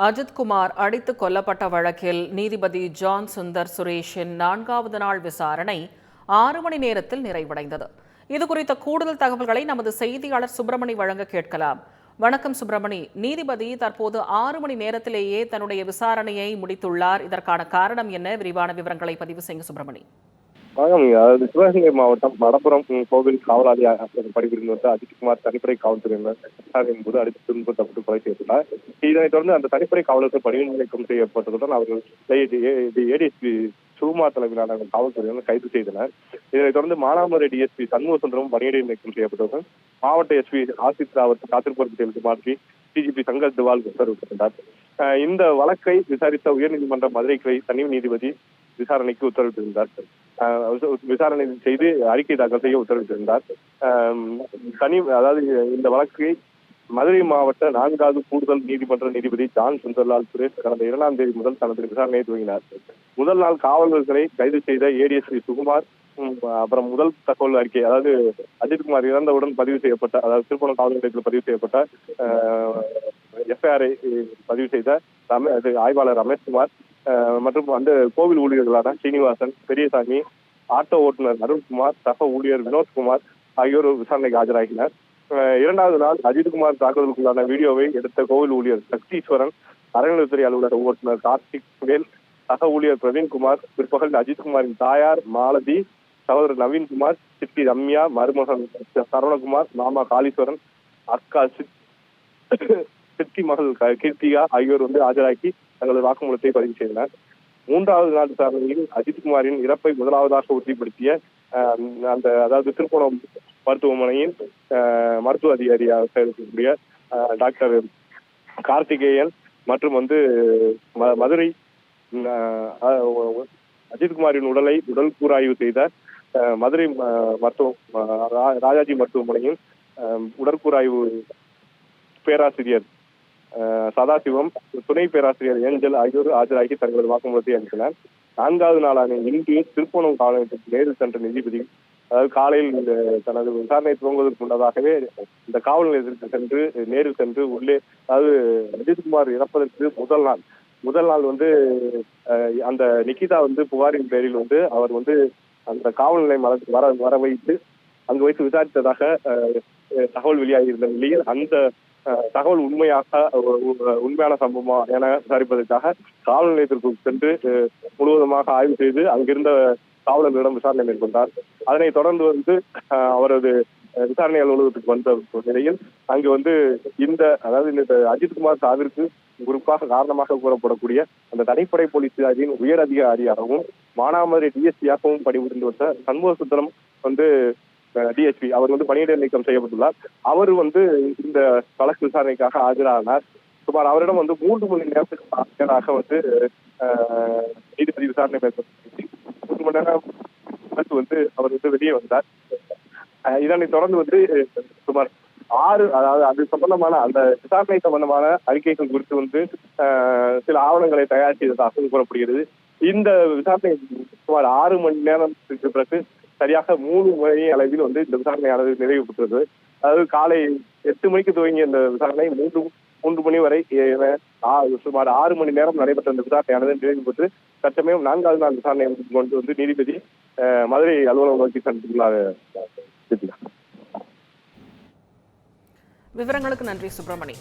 அஜித்குமார் அடித்து கொல்லப்பட்ட வழக்கில் நீதிபதி ஜான் சுந்தர் சுரேஷின் நான்காவது நாள் விசாரணை ஆறு மணி நேரத்தில் நிறைவடைந்தது. இது குறித்த கூடுதல் தகவல்களை நமது செய்தியாளர் சுப்பிரமணி வழங்க கேட்கலாம். வணக்கம் சுப்பிரமணி. நீதிபதி தற்போது ஆறு மணி நேரத்திலேயே தன்னுடைய விசாரணையை முடித்துள்ளார். இதற்கான காரணம் என்ன? விரிவான விவரங்களை பதிவு செய்யுங்க சுப்பிரமணி. வணக்கம். அதாவது சிவகங்கை மாவட்டம் மடப்புறம் கோவில் காவலாளி பணிபுரிந்து வந்த அஜித்குமார் தனிப்படை காவல்துறையினர் விசாரணையின் போது அடித்து கொலை செய்துள்ளார் இதனைத் தொடர்ந்து அந்த தனிப்படை காவலர்கள் பணி நீக்கம் செய்யப்பட்டதுடன் அவர்கள் ஏடிஎஸ்பி சுகுமா தலைமையிலான காவல்துறையினர் கைது செய்தனர். இதனைத் தொடர்ந்து மானாமரை டிஎஸ்பி சண்முக சுந்தரம் பணியிடை நீக்கம் செய்யப்பட்டதுடன் மாவட்ட எஸ்பி ஆசித் ராவத் காத்திருப்பதற்கு மாற்றி டிஜிபி சங்கர் திவால் உத்தரவிட்டிருந்தார் இந்த வழக்கை விசாரித்த உயர்நீதிமன்ற மதுரை கிளை தனி நீதிபதி விசாரணைக்கு உத்தரவிட்டிருந்தார் அஹ் விசாரணை செய்து அறிக்கை தாக்கல் செய்ய உத்தரவிட்டிருந்தார். தனி அதாவது இந்த வழக்கை மதுரை மாவட்ட நான்காவது கூடுதல் நீதிமன்ற நீதிபதி ஜான் சுந்தர்லால் சுரேஷ் கடந்த இரண்டாம் தேதி முதல் தனது விசாரணையை துவங்கினார். முதல் நாள் காவலர்களை கைது செய்த ஏடிஎஸ்பி சுகுமார் அப்புறம் முதல் தகவல் அறிக்கை அதாவது அஜித்குமார் இறந்தவுடன் பதிவு செய்யப்பட்ட அதாவது திருப்பணம் காவல் நிலையத்தில் பதிவு செய்யப்பட்ட எஃப்ஐஆரை பதிவு செய்த ரமே அது ஆய்வாளர் ரமேஷ்குமார் மற்றும் அந்த கோவில் ஊழியர்களான சீனிவாசன் பெரியசாமி ஆட்டோ ஓட்டுநர் அருண்குமார் சக ஊழியர் வினோத்குமார் ஆகியோர் விசாரணைக்கு ஆஜராகினர். இரண்டாவது நாள் அஜித்குமார் தாக்குதலுக்குள்ளான வீடியோவை எடுத்த கோவில் ஊழியர் சக்தீஸ்வரன் அறநிலையத்துறை அலுவலக ஓட்டுநர் கார்த்திக் வேல் சக ஊழியர் பிரவீன்குமார் பிற்பகல் அஜித்குமாரின் தாயார் மாலதி சகோதரர் நவீன்குமார் சித்தி ரம்யா மருமகன் சரவணகுமார் மாமா காளீஸ்வரன் அக்கா சித்- சித்தி மகள் க- கீர்த்திகா ஆகியோர் வந்து ஆஜராக்கி தங்களது வாக்குமூலத்தை பதிவு செய்தனர். மூன்றாவது நாள் விசாரணையில் அஜித்குமாரின் இறப்பை முதலாவதாக உறுதிப்படுத்திய அந்த அதாவது திருப்பணம் மருத்துவமனையின் மருத்துவ அதிகாரியாக இருக்கக்கூடிய டாக்டர் கார்த்திகேயன் மற்றும் வந்து ம- மதுரை அஜித்குமாரின் உடலை உடல் கூராய்வு செய்த மதுரை மருத்துவ ரா- ராஜாஜி மருத்துவமனையின் உடற்கூறாய்வு பேராசிரியர் சதாசிவம் துணை பேராசிரியர் ஏஞ்சல் ஆகியோர் ஆஜராகி தங்களது வாக்குமூலத்தை அளித்தனர். நான்காவது நாளான இன்று திருப்பணம் காவல் நேரில் சென்ற நீதிபதி அதாவது காலையில் இந்த தனது விசாரணை துவங்குவதற்கு முன்னதாகவே இந்த காவல் நிலையத்திற்கு சென்று நேரில் சென்று உள்ளே அதாவது நிதிஷ்குமார் இறப்பதற்கு முதல் நாள் முதல் நாள் வந்து அந்த நிகிதா வந்து புகாரின் பேரில் வந்து அவர் வந்து அந்த காவல் நிலையம் வர வர வைத்து அங்கு வைத்து விசாரித்ததாக தகவல் வெளியாகி இருந்த நிலையில் அந்த தகவல் உண்மையாக உ- உண்மையான சம்பவமா என விசாரிப்பதற்காக காவல் நிலையத்திற்கு சென்று முழுவதுமாக ஆய்வு செய்து அங்கிருந்த காவலர்களிடம் விசாரணை மேற்கொண்டார். அதனைத் தொடர்ந்து வந்து அவரது விசாரணை அலுவலகத்துக்கு வந்த நிலையில் அங்கு வந்து இந்த அதாவது இந்த அஜித்குமார் சாவிற்கு குறிப்பாக காரணமாக கூறப்படக்கூடிய அந்த தனிப்படை போலீசாரின் உயர் அதிகாரியாகவும் மானாமதுரை டிஎஸ்பியாகவும் பணிபுரிந்து வந்த சண்முக சுந்தரம் வந்து டிஎஸ்பி அவர் வந்து பணியிட நீக்கம் செய்யப்பட்டுள்ளார். அவர் வந்து இந்த வழக்கு விசாரணைக்காக ஆஜரானார். சுமார் அவரிடம் வந்து மூன்று மணி நேரத்துக்கு ஆஜராக வந்து நீதிபதி விசாரணை மேற்கொண்டு மூன்று மணி நேரம் வந்து அவர் வந்து வெளியே வந்தார். இதனை இதனைத் தொடர்ந்து வந்து சுமார் ஆறு அதாவது அது சம்பந்தமான அந்த விசாரணை சம்பந்தமான அறிக்கைகள் குறித்து வந்து சில ஆவணங்களை தயார் செய்ததாக கூறப்படுகிறது. இந்த விசாரணை சுமார் ஆறு மணி நேரத்துக்கு பிறகு சரியாக மூணு மணி அளவில் வந்து இந்த விசாரணையானது நிறைவு பெற்றது. அதாவது காலை எட்டு மணிக்கு துவங்கிய இந்த விசாரணை மூன்று மூன்று மணி வரை ஆ- சுமார் ஆறு மணி நேரம் நடைபெற்ற இந்த விசாரணையானது நிறைவு பெற்று தற்சமயம் நான்காவது நாள் விசாரணை கொண்டு வந்து நீதிபதி மதுரை அலுவலகம் நோக்கி சென்றுள்ளார் விவரங்களுக்கு நன்றி சுப்பிரமணி